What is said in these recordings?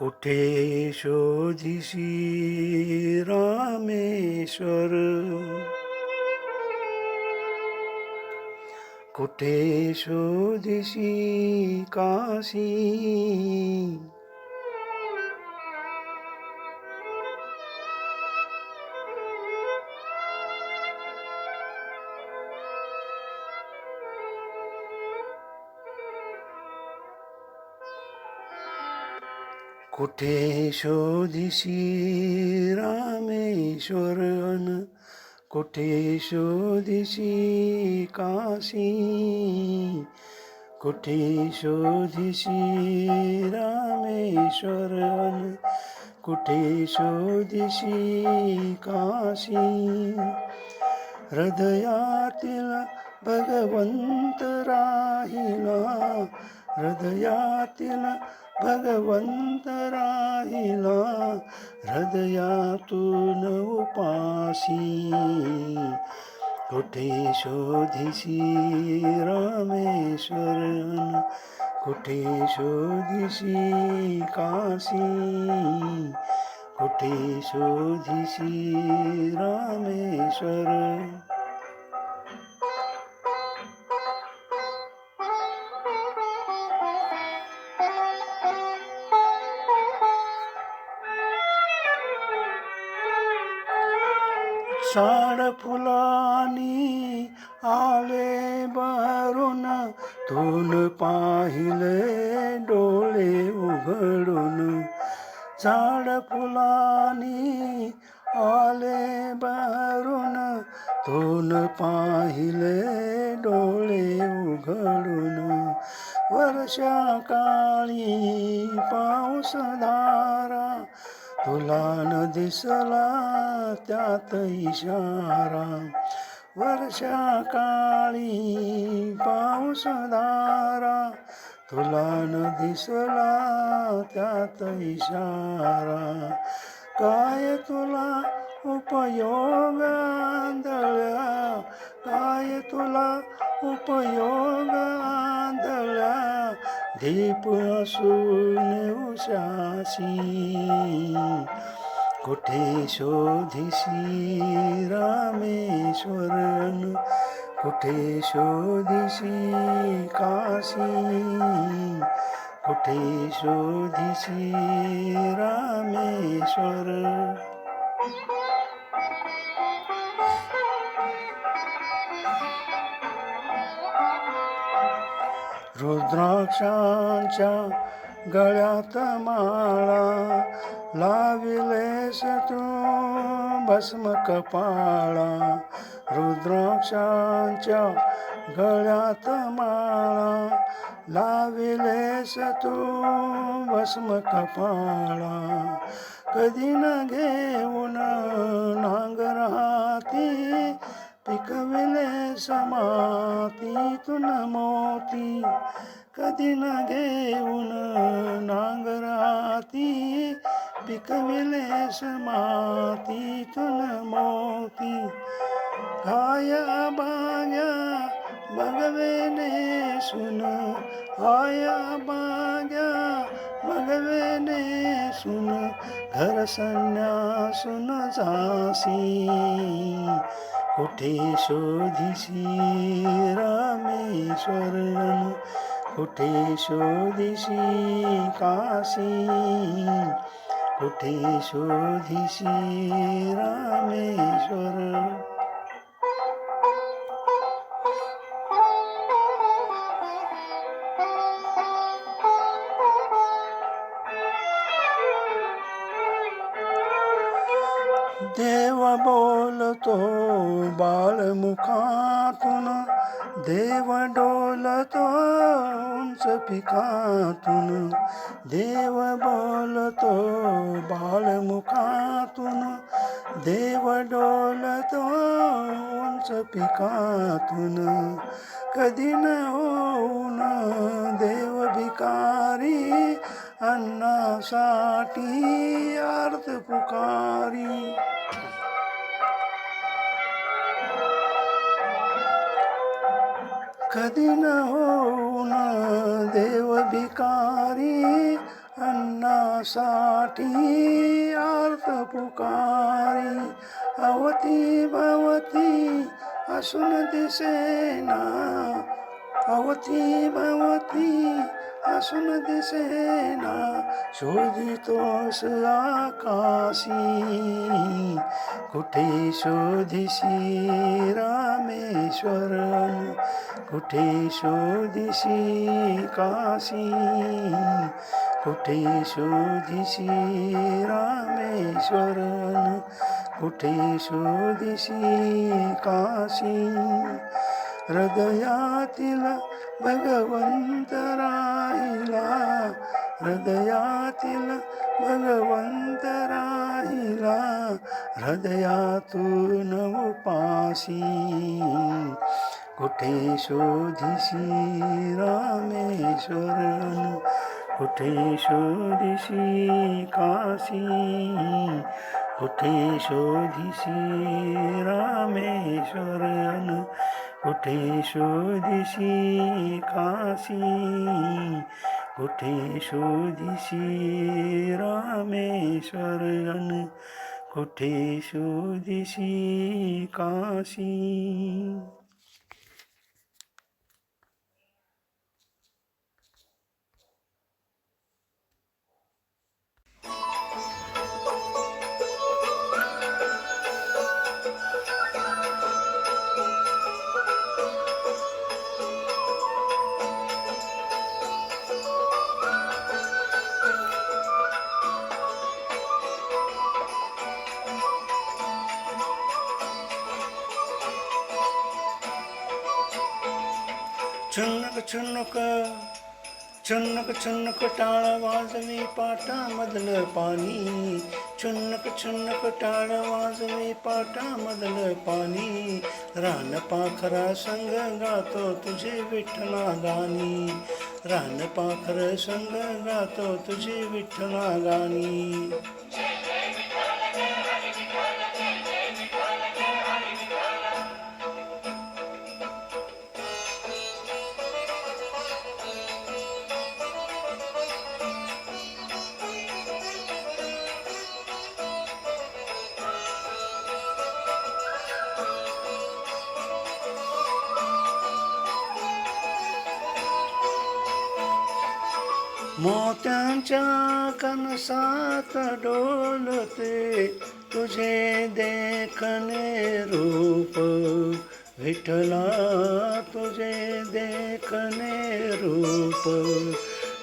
कुठे शोधिशी रामेश्वर कुठे शोधिशी काशी कुठे शोधिशी रामेश्वर अन? कुठे शोधिशी काशी? कुठे शोधिशी रामेश्वर अन? कुठे शोधिशी काशी? हृदयातील भगवंत राहिला हृदयातील भगवंत राहिला हृदयातून उपासी कुठे शोधिसी रामेश्वरन? कुठे शोधिसी काशी? कुठे शोधिसी रामेश्वर उघडून वर्षा काळी पाऊस धारा तुला न दिसला त्यात इशारा. वर्षा काळी पाऊस धारा तुला न दिसला त्यात इशारा. काय तुला उपयोग आंधळ्या काय तुला उपयोग आंधळ्या दीप असून उशाशी कुठे शोधिशी रामेश्वरन कुठे शोधिशी काशी कुठे शोधिशी रामेश्वर रुद्राक्षांच्या गळ्यात माळा लाविलेस तू भस्म कपाळा रुद्राक्षांच्या गळ्यात माळा लाविलेस तू भस्म कपाळा कधी न घेऊन नांगर हाती पिकविले समातीतून मोती कधी न घेऊन नांगराती. पिकविले समातीतून मोती हाय बाग्या भगवेने सुन. आया बाग्या भगवेने सुन. घर संन्यासून जासी कुठे शोधिशी रामेश्वरन कुठे शोधिशी काशी कुठे शोधिशी रामेश्वर देव डोलतो उंच पिकातून. देव बोलतो बाळमुखातून. देव डोलतो उंच पिकातून. कधी न होऊन देव भिकारी अन्नासाठी अर्थ पुकारी. कधी न होऊन देव भिकारी अन्नासाठी आर्त पुकारी. अवती भवती असून दिसेना. अवती भवती असून दिसेना शोधितोस आकाशी कुठे शोधिशी रामेश्वर कुठे शोधिशी काशी? कुठे शोधिशी रामेश्वर कुठे शोधिशी काशी? हृदयातील भगवंत राहिला हृदयातील भगवंत राहिला हृदयातून उपासी कुठे शोधिशी रामेश्वरन? कुठे शोधिशी काशी? कुठे शोधिशी रामेश्वरन? कुठे शोधिशी काशी कुठे शोधिशी रामेश्वरन कुठे शोधिशी काशी छुन्नक छुन्नक छुन्नक छुन्नक टाळ वाजवी पाटामधलं पाणी. छुन्नक छुन्नक टाळ वाजवी पाटामधलं पाणी. रान पाखरा संग गातो तुझे विठ्ठला गाणी. रान पाखर संग गातो तुझे विठ्ठला गाणी. मोत्यांच्या कनसात डोलते तुझे देखणे रूप. विठ्ठला तुझे देखणे रूप.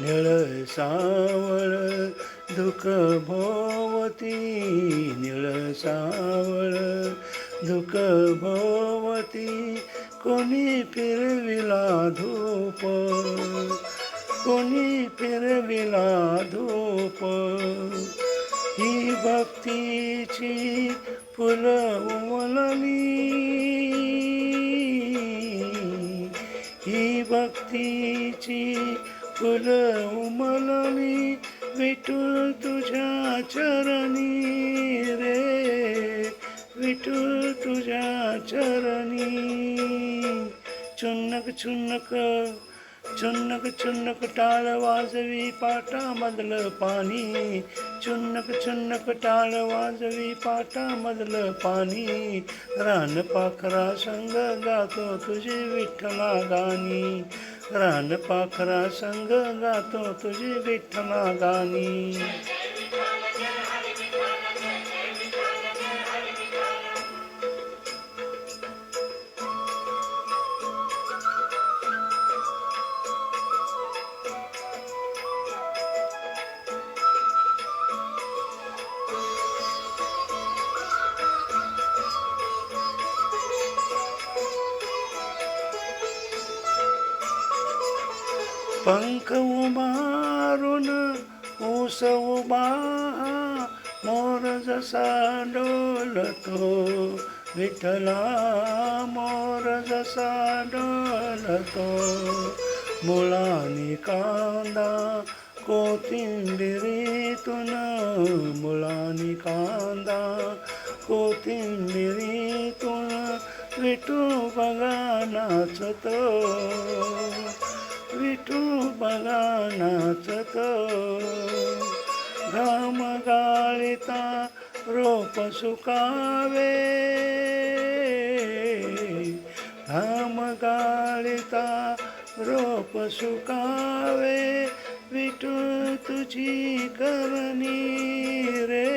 निळ सावळ दुःख भोवती निळ सावळ दुःख भोवती कोणी फिरविला धूप. कोणी फिरविला धूप ही भक्तीची फुलं उमलली ही भक्तीची फुलं उमलली विठुल तुझ्या चरणी रे विठुल तुझ्या चरणी चुन्नक चुन्नक चुन्नक चुन्नक टाळ वाजवी पाटामधलं पाणी. चुन्नक चुन्नक टाळ वाजवी पाटामधलं पाणी. रान पाखरा संग गातो तुझे विठ्ठला गाणी. रान पाखरा संग गातो तुझे विठ्ठला गाणी. पंख उभारून ऊस उभा मोर जसा डोलतो. विठला मोर जसा डोलतो. मुलानी कांदा कोथिंबिरीतून मुलानी कांदा कोथिंबिरीतून विठू बघा नाचतो. तू बघा नाचत घाम गाळिता रोप सुकावे. घाम गाळिता रोप सुकावे. विठू तुझी करणी रे.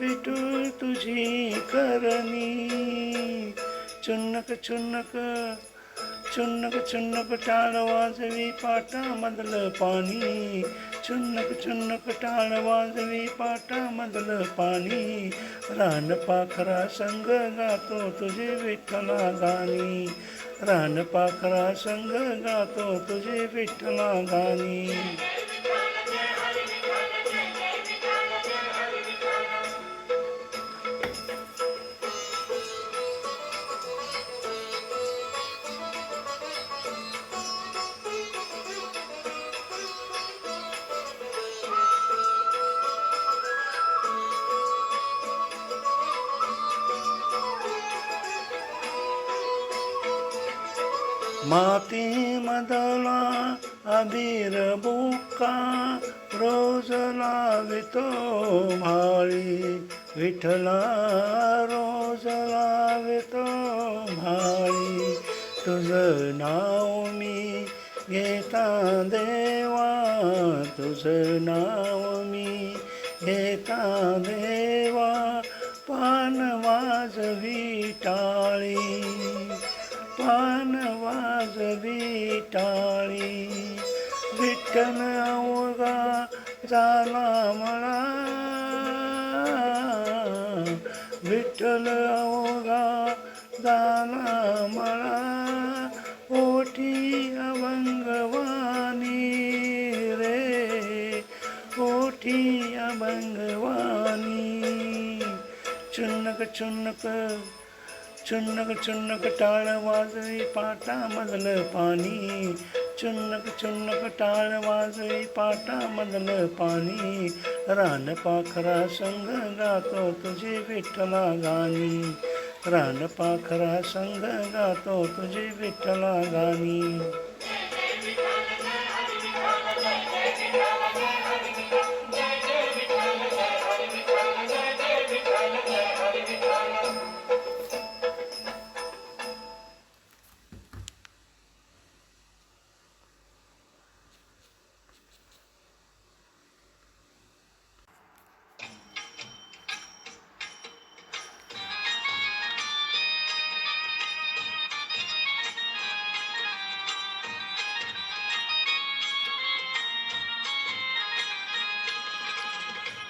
विठू तुझी करणी. चुन्नक चुन्नक चुन्नक चुन्नक टाळ वाजवी पाटामधलं पाणी. चुन्नक चुन्नक टाळ वाजवी पाटामधलं पाणी. रान पाखरा संग गातो तुझे विठ्ठला गाणी. रान पाखरा संग गातो तुझे विठ्ठला गाणी. का रोज लावितो माळी? विठला रोज लावितो माळी? तुझं नाव मी घेता देवा तुझं नाव मी घेता देवा पान वाजवी टाळी पान वाजवी टाळी. विठ्ठल अवघा झाला मला विठ्ठल अवघा झाला मला ओठी अभंगवानी रे। ओठी अभंगवानी चुन्नक चुन्नक चुन्नक चुन्नक टाळ वाजवी पाटामधलं पाणी। चुन्नक चुन्नक टाळ वाजवी पाटामधलं पाणी. रान पाखरा संग गातो तुझे विठ्ठला गाणी. रान पाखरा संग गातो तुझे विठ्ठला गाणी.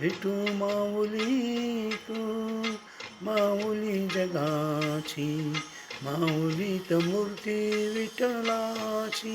विठू माऊली तू माऊली जगाची माऊली मूर्ती विठलाची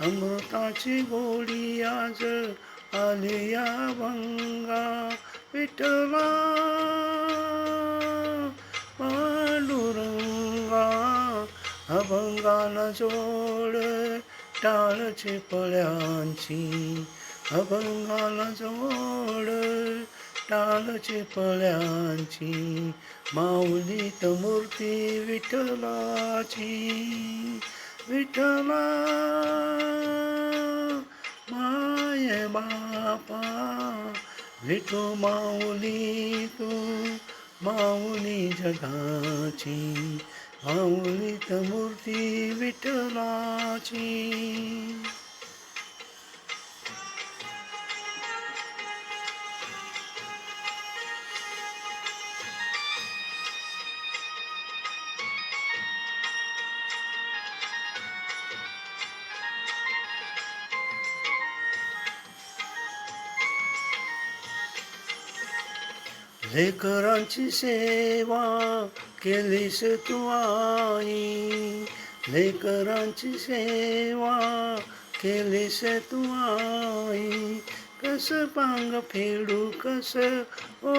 अमृताची गोडी आज आलिया भंगा विठला पांडुरंगा अभंगाला जोड टाळचे पळ्यांची अभंगाला जोड टाळचे पळ्यांची माऊलीत मूर्ती विठलाची विठ्ठला माय बापा विठू माऊली तू माऊली जगाची माऊलीत मूर्ती विठ्ठलाची. लेकरांची सेवा केलीस तू आई. लेकरांची सेवा केलीस तू आई. कस पांग फेडू कस ओ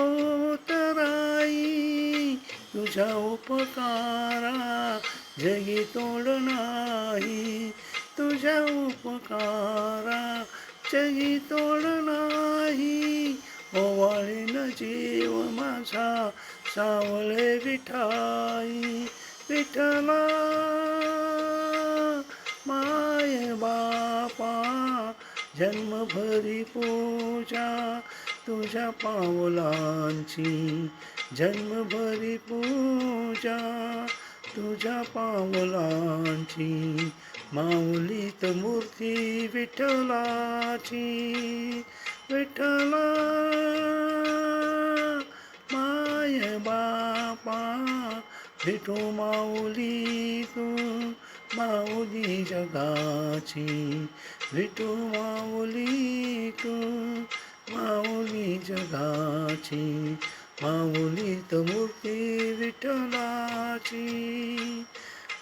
तराई तुझ्या उपकारा जगी तोड नाही. तुझ्या उपकारा जगी तोड नाही. ओवाळीन जीव माझा सावळे विठाई विठला माय बापा जन्मभरी पूजा तुझ्या पावलांची जन्मभरी पूजा तुझ्या पावलांची माऊलीत मूर्ती विठ्ठलाची. विठ्ठला माय बापा विठू माऊली तू माऊली जगाची विठू माऊली तू माऊली जगाची माऊलीत मूर्ती विठ्ठलाची.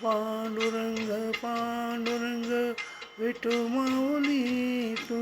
पांडुरंग पांडुरंग विठू माऊली तू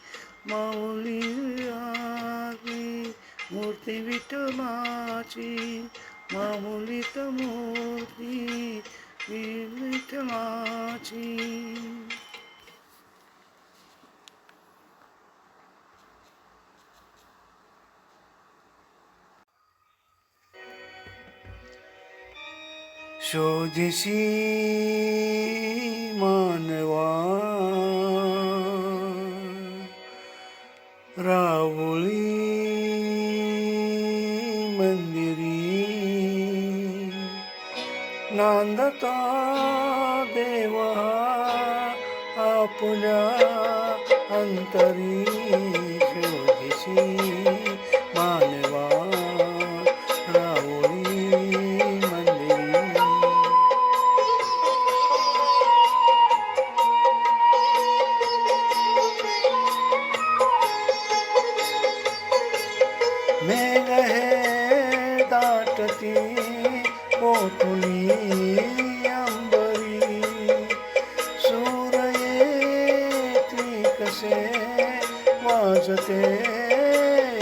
माऊली आली मूर्ती विठ्ठलाची माऊलीत मूर्ती विठ्ठलाची शोधिशी रावळी मंदिरी नांदता देवा आपल्या अंतरी शोधिशी असे वाजते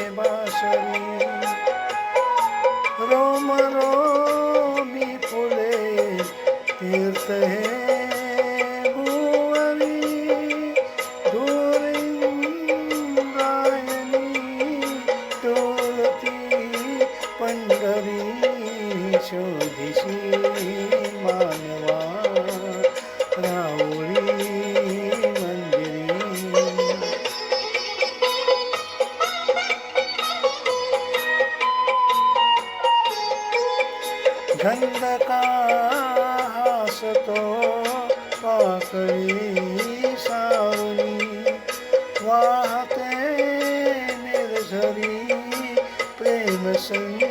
बासरी. रोम रोमी फुले तीर्थ हे सावली वाहते निर्झरी प्रेम संजीवनी